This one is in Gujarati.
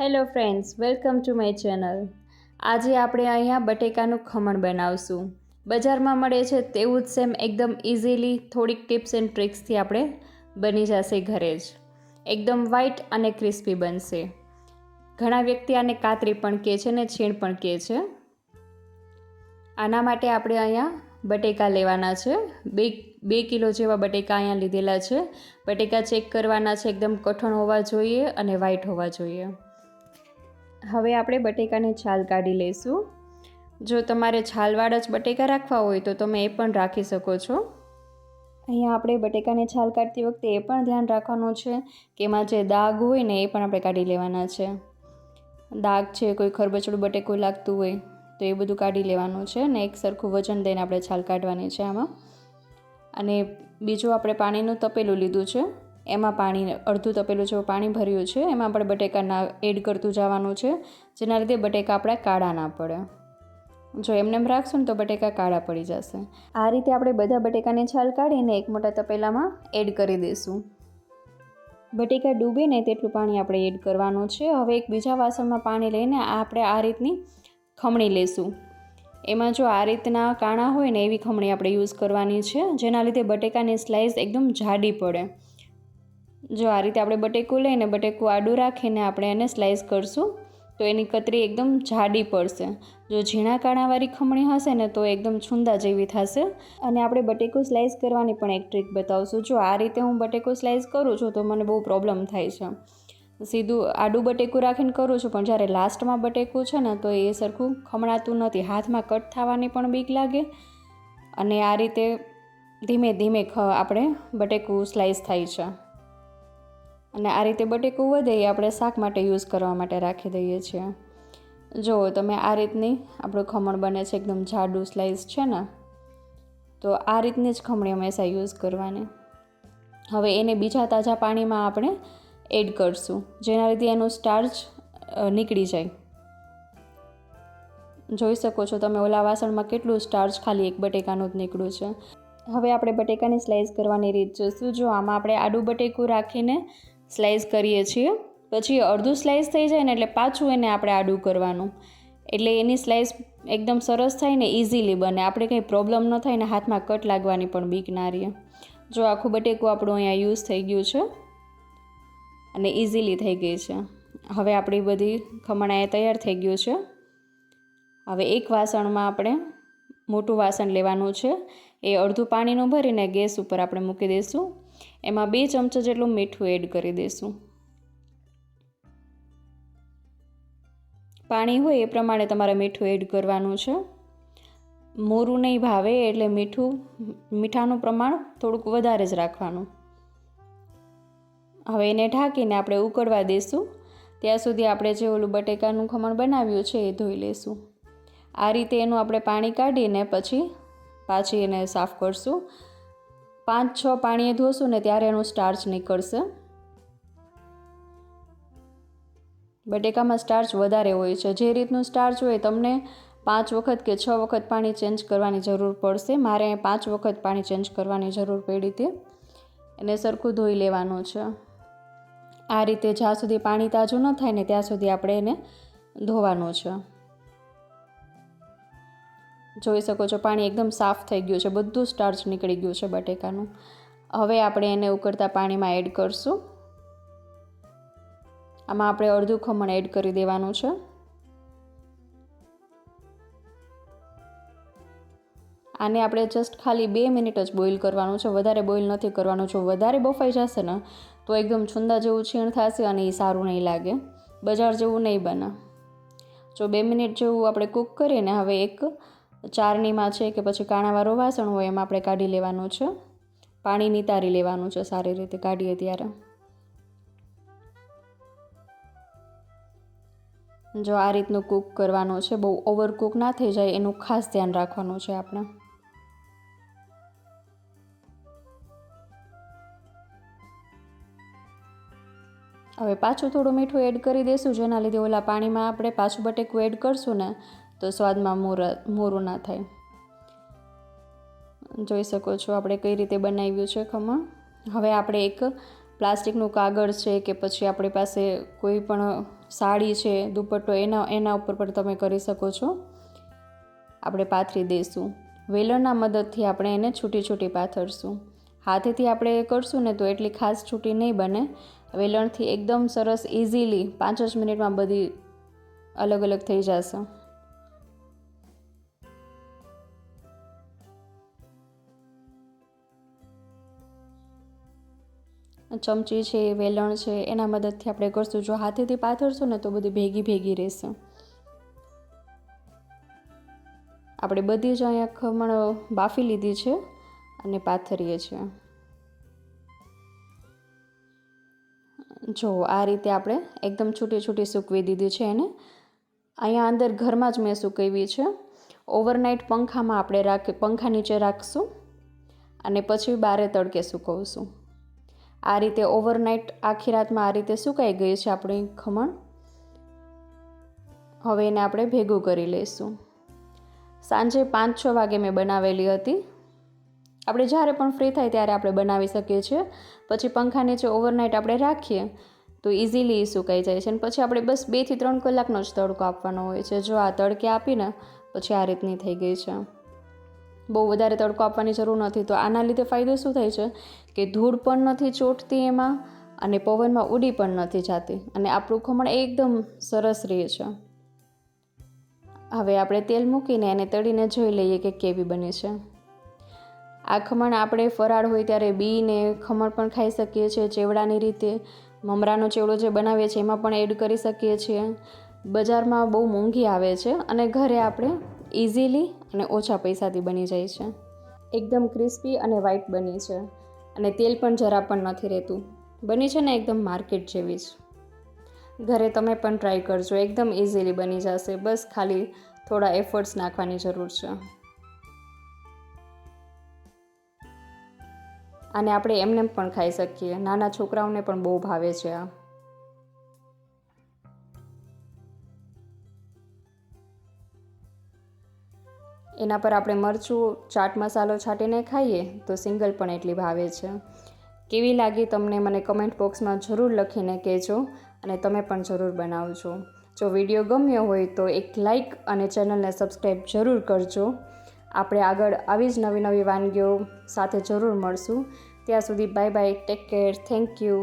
Hello friends welcome to my channel આજે આપણે અહીંયા બટેકાનું ખમણ બનાવશું. બજારમાં મળે છે તેવું જ સેમ એકદમ ઇઝીલી થોડીક ટિપ્સ એન્ડ ટ્રિક્સથી આપણે બની જશે ઘરે જ. એકદમ વ્હાઈટ અને ક્રિસ્પી બનશે. ઘણા વ્યક્તિ આને કાતરી પણ કહે છે ને છીણ પણ કહે છે. આના માટે આપણે અહીંયા બટેકા લેવાના છે. બે બે કિલો જેવા બટેકા અહીંયા લીધેલા છે. બટેકા ચેક કરવાના છે. એકદમ કઠણ હોવા જોઈએ અને વ્હાઈટ હોવા જોઈએ. હવે આપણે બટેકાની છાલ કાઢી લઈશું. જો તમારે છાલવાળા જ બટેકા રાખવા હોય તો તમે એ પણ રાખી શકો છો. અહીંયા આપણે બટેકાની છાલ કાઢતી વખતે એ પણ ધ્યાન રાખવાનું છે કે એમાં જે દાગ હોય ને એ પણ આપણે કાઢી લેવાના છે. દાગ છે, કોઈ ખરબચડું બટેકું લાગતું હોય તો એ બધું કાઢી લેવાનું છે અને એક સરખું વજન દઈને આપણે છાલ કાઢવાની છે આમાં. અને બીજું આપણે પાણીનું તપેલું લીધું છે. એમાં પાણી, અડધું તપેલું જેવું પાણી ભર્યું છે. એમાં આપણે બટેકાના એડ કરતું જવાનું છે. જેના લીધે બટેકા આપણા કાળા ના પડે. જો એમને એમ રાખશું ને તો બટેકા કાળા પડી જશે. આ રીતે આપણે બધા બટેકાની છાલ કાઢીને એક મોટા તપેલામાં એડ કરી દઈશું. બટેકા ડૂબે ને તેટલું પાણી આપણે એડ કરવાનું છે. હવે એક બીજા વાસણમાં પાણી લઈને આપણે આ રીતની ખમણી લેશું. એમાં જો આ રીતના કાણા હોય ને એવી ખમણી આપણે યુઝ કરવાની છે. જેના લીધે બટેકાની સ્લાઇસ એકદમ જાડી પડે. જો આ રીતે આપણે બટેકું લઈને બટેકું આડું રાખીને આપણે એને સ્લાઇસ કરશું, તો એની કતરી એકદમ જાડી પડશે. જો ઝીણા કાણાવાળી ખમણી હશે ને, તો એકદમ છુંદા જેવી થશે. અને આપણે બટેકું સ્લાઇસ કરવાની પણ એક ટ્રીક બતાવશું. જો આ રીતે હું બટેકું સ્લાઇસ કરું છું, તો મને બહુ પ્રોબ્લેમ થાય છે. સીધું આડું બટેકું રાખીને કરું છું, પણ જ્યારે લાસ્ટમાં બટેકું છે ને, તો એ સરખું ખમણાતું નથી. હાથમાં કટ થવાની પણ બીક લાગે. અને આ રીતે ધીમે ધીમે આપણે બટેકું સ્લાઇસ થાય છે. અને આ રીતે બટેકું વધે એ આપણે શાક માટે યુઝ કરવા માટે રાખી દઈએ છીએ. જો તમે આ રીતની, આપણું ખમણ બને છે એકદમ જાડું સ્લાઇસ છે ને, તો આ રીતની જ ખમણી હંમેશા યુઝ કરવાની. હવે એને બીજા તાજા પાણીમાં આપણે એડ કરશું, જેના લીધે એનું સ્ટાર્ચ નીકળી જાય. જોઈ શકો છો તમે ઓલા વાસણમાં કેટલું સ્ટાર્ચ ખાલી એક બટેકાનું જ નીકળ્યું છે. હવે આપણે બટેકાની સ્લાઈસ કરવાની રીત જોઈશું જો આમાં આપણે આડું બટેકું રાખીને સ્લાઇસ કરીએ છીએ. પછી અડધું સ્લાઇસ થઈ જાય ને એટલે પાછું એને આપણે આડું કરવાનું. એટલે એની સ્લાઇસ એકદમ સરસ થાય ને ઇઝીલી બને. આપણે કંઈ પ્રોબ્લેમ ન થાય ને હાથમાં કટ લાગવાની પણ બીક ના રહીએ જો આખું બટેકું આપણું અહીંયા યુઝ થઈ ગયું છે. અને ઇઝીલી થઈ ગઈ છે. હવે આપણી બધી ખમણાએ તૈયાર થઈ ગયું છે. હવે એક વાસણમાં આપણે મોટું વાસણ લેવાનું છે. એ અડધું પાણીનું ભરીને ગેસ ઉપર આપણે મૂકી દઈશું. એમાં બે ચમચા જેટલું મીઠું એડ કરી દઈશું. પાણી હોય એ પ્રમાણે તમારે મીઠું એડ કરવાનું છે. મોરું નહીં ભાવે એટલે મીઠું, મીઠાનું પ્રમાણ થોડુંક વધારે જ રાખવાનું. હવે એને ઢાંકીને આપણે ઉકળવા દઈશું. ત્યાં સુધી આપણે જે ઓલું બટેકાનું ખમણ બનાવ્યું છે એ ધોઈ લઈશું. આ રીતે એનું આપણે પાણી કાઢીને પછી પાછી એને સાફ કરશું. પાંચ છ પાણીએ ધોશું ને ત્યારે એનું સ્ટાર્ચ નીકળશે. બટેકામાં સ્ટાર્ચ વધારે હોય છે. જે રીતનું સ્ટાર્ચ હોય તમને પાંચ વખત કે છ વખત પાણી ચેન્જ કરવાની જરૂર પડશે. મારે પાંચ વખત પાણી ચેન્જ કરવાની જરૂર પડી હતી. એને સરખું ધોઈ લેવાનું છે. આ રીતે જ્યાં સુધી પાણી તાજું ન થાય ને ત્યાં સુધી આપણે એને ધોવાનું છે. જોઈ શકો છો, પાણી એકદમ સાફ થઈ ગયું છે, બધું સ્ટાર્ચ નીકળી ગયું છે બટેકાનું. હવે આપણે એને ઉકળતા પાણીમાં એડ કરશું. આમાં આપણે અડધું ખમણ એડ કરી દેવાનું છે. આને આપણે જસ્ટ ખાલી બે મિનિટ જ બોઇલ કરવાનું છે, વધારે બોઇલ નથી કરવાનું, જો વધારે બફાઈ જશે ને, તો એકદમ છુંદા જેવું છીણ થશે અને એ સારું નહીં લાગે. બજાર જેવું નહીં બને. જો બે મિનિટ જેવું આપણે કૂક કરીને હવે એક ચારણીમાં છે કે પછી કાણાવાળું વાસણ હોય એમાં આપણે કાઢી લેવાનું છે. પાણી નિતારી લેવાનું છે સારી રીતે કાઢીએ ત્યારે. જો આ રીતનું કૂક કરવાનું છે, બહુ ઓવર કૂક ના થઈ જાય, એનું ખાસ ધ્યાન રાખવાનું છે આપણે. હવે પાછું થોડું મીઠું એડ કરી દઈશું જેના લીધે ઓલા પાણીમાં આપણે પાછું બટેકું એડ કરશું ને તો સ્વાદમાં મોર મોરું ના થાય. જોઈ શકો છો આપણે કઈ રીતે બનાવ્યું છે ખમણ. હવે આપણે એક પ્લાસ્ટિકનું કાગળ છે કે પછી આપણી પાસે કોઈ પણ સાડી છે, દુપટ્ટો, એના એના ઉપર પણ તમે કરી શકો છો. આપણે પાથરી દઈશું. વેલણના મદદથી આપણે એને છૂટી છૂટી પાથરશું. હાથેથી આપણે કરશું ને તો એટલી ખાસ છૂટી નહીં બને. વેલણથી એકદમ સરસ ઇઝીલી પાંચ જ મિનિટમાં બધી અલગ અલગ થઈ જશે. ચમચી છે, વેલણ છે, એના મદદથી આપણે કરશું જો હાથેથી પાથરશું ને તો બધી ભેગી ભેગી રહેશે. આપણે બધી જ અહીંયા ખમણ બાફી લીધી છે અને પાથરીએ છીએ. જો આ રીતે આપણે એકદમ છૂટી છૂટી સૂકવી દીધી છે એને. અહીંયા અંદર ઘરમાં જ મેં સૂકવી છે. ઓવરનાઇટ પંખામાં આપણે રાખી, પંખા નીચે રાખશું અને પછી બારે તડકે સૂકવશું. આ રીતે ઓવરનાઇટ આખી રાતમાં આ રીતે સુકાઈ ગઈ છે આપણી ખમણ. હવે એને આપણે ભેગું કરી લઈશું. સાંજે પાંચ છ વાગે મેં બનાવેલી હતી. આપણે જ્યારે પણ ફ્રી થાય ત્યારે આપણે બનાવી શકીએ છીએ. પછી પંખા નીચે ઓવરનાઇટ આપણે રાખીએ તો ઇઝીલી સુકાઈ જાય છે અને પછી આપણે બસ બેથી ત્રણ કલાકનો જ તડકો આપવાનો હોય છે. જો આ તડકે આપીને પછી આ રીતની થઈ ગઈ છે. બહુ વધારે તડકો આપવાની જરૂર નથી. તો આના લીધે ફાયદો શું થાય છે? કે ધૂળ પણ નથી ચોટતી એમાં અને પવનમાં ઉડી પણ નથી જાતી. અને આપણું ખમણ એકદમ સરસ રહે છે. હવે આપણે તેલ મૂકીને એને તળીને જોઈ લઈએ કે કેવી બની છે. આ ખમણ આપણે ફરાળ હોય ત્યારે બીને ખમણ પણ ખાઈ શકીએ છીએ. ચેવડાની રીતે મમરાનો ચેવડો જે બનાવીએ છીએ એમાં પણ એડ કરી શકીએ છીએ. બજારમાં બહુ મોંઘી આવે છે અને ઘરે આપણે ઇઝીલી અને ઓછા પૈસાથી બની જાય છે. એકદમ ક્રિસ્પી અને વ્હાઈટ બની છે અને તેલ પણ જરા પણ નથી રહેતું. બની છે ને એકદમ માર્કેટ જેવી જ. ઘરે તમે પણ ટ્રાય કરજો, એકદમ ઇઝીલી બની જશે. બસ ખાલી થોડા એફર્ટ્સ નાખવાની જરૂર છે. અને આપણે એમને પણ ખાઈ શકીએ. નાના છોકરાઓને પણ બહુ ભાવે છે આ. એના પર આપણે મરચું, ચાટ મસાલો છાંટીને ખાઈએ તો સિંગલ પણ એટલી ભાવે છે. કેવી લાગી તમને મને કમેન્ટ બોક્સમાં જરૂર લખીને કહેજો અને તમે પણ જરૂર બનાવજો. જો વીડિયો ગમ્યો હોય તો એક લાઈક અને ચેનલને સબસ્ક્રાઈબ જરૂર કરજો. આપણે આગળ આવી જ નવી નવી વાનગીઓ સાથે જરૂર મળશું. ત્યાં સુધી bye bye take care thank you